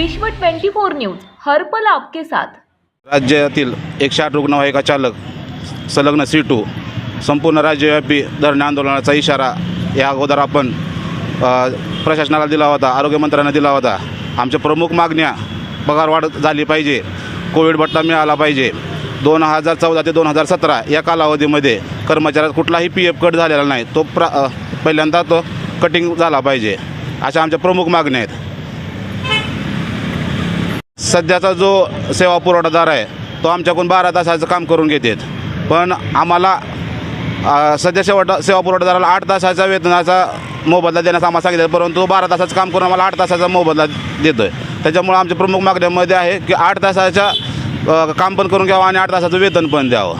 विश्व 24 न्यूज हरपल आपके साथ. राज्यातील एकशे आठ रुग्णवाहिका चालक संलग्न सी टू संपूर्ण राज्यव्यापी धरणे आंदोलनाचा इशारा या अगोदर आपण प्रशासनाला दिला होता आरोग्यमंत्र्यांना दिला होता. आमच्या प्रमुख मागण्या पगारवाढ झाली पाहिजे कोविड भट्टा मिळाला पाहिजे. दोन हजार चौदा ते दोन हजार सतरा या कालावधीमध्ये कर्मचाऱ्यात कुठलाही पी एफ कट झालेला नाही तो प्रा पहिल्यांदा तो कटिंग झाला पाहिजे अशा आमच्या प्रमुख मागण्या आहेत. सध्याचा जो सेवा पुरवठादार आहे तो आमच्याकडून बारा तासाचं काम करून घेतात. पण आम्हाला सध्या सेवा सेवा पुरवठादाराला आठ तासाचा वेतनाचा मोबदला देण्यास आम्हाला सांगितलं परंतु बारा तासाचं काम करून आम्हाला आठ तासाचा मोबदला देतो आहे त्याच्यामुळे आमच्या प्रमुख मागण्यामध्ये आहे की आठ तासाच्या काम पण करून घ्यावं आणि आठ तासाचं वेतन पण द्यावं.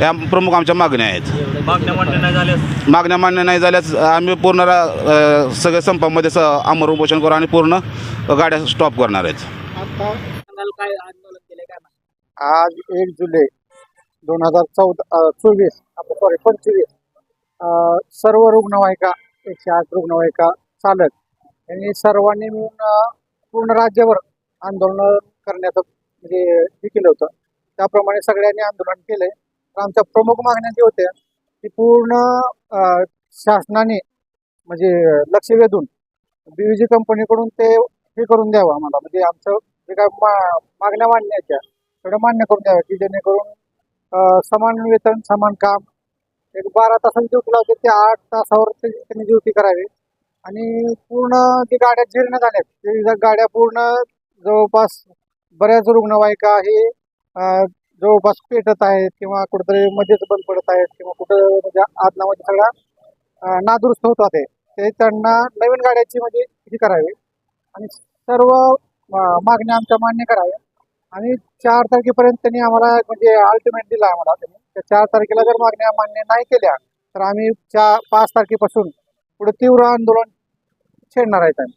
या प्रमुख आमच्या मागण्या आहेत. मागण्या मान्य नाही झाल्यास? मागण्या मान्य नाही झाल्यास आम्ही पूर्ण रा- अ, सगळे संपामध्ये स अमर उपोषण करू आणि पूर्ण गाड्या स्टॉप करणार आहेत. काय आंदोलन केले काय आज एक जुलै दोन हजार चौदा चोवीस सॉरी पंचवीस. सर्व रुग्णवाहिका एकशे आठ रुग्णवाहिका चालक यांनी सर्वांनी मिळून पूर्ण राज्यभर आंदोलन करण्याचं म्हणजे हे केलं होतं. त्याप्रमाणे सगळ्यांनी आंदोलन केले तर आमच्या प्रमुख मागण्या ज्या होत्या की पूर्ण शासनाने म्हणजे लक्ष वेधून बीव्हीजी कंपनीकडून ते हे करून द्यावं आम्हाला. म्हणजे आमचं जे काय मा मागण्या मांडण्याच्या तेवढं मान्य करून द्यावं की जेणेकरून समान वेतन समान काम एक बारा तासाची ड्युटी लावते ते आठ तासावर त्यांनी ड्युटी करावी. आणि पूर्ण जे गाड्या जीर्ण झाल्या ते गाड्या पूर्ण जवळपास बऱ्याच रुग्णवाहिका हे जवळपास पेटत आहेत किंवा कुठेतरी मध्येच बंद पडत आहेत किंवा कुठं म्हणजे आदनामध्ये सगळा नादुरुस्त होतात ते त्यांना नवीन गाड्याची म्हणजे हे करावी. आणि सर्व मागण्या आमच्या मान्य कराव्या. आणि चार तारखेपर्यंत त्यांनी आम्हाला म्हणजे अल्टिमेट दिला आम्हाला त्यांनी. त्या चार तारखेला जर मागण्या मान्य नाही केल्या तर आम्ही चार पाच तारखेपासून पुढे तीव्र आंदोलन छेडणार आहेत आम्ही.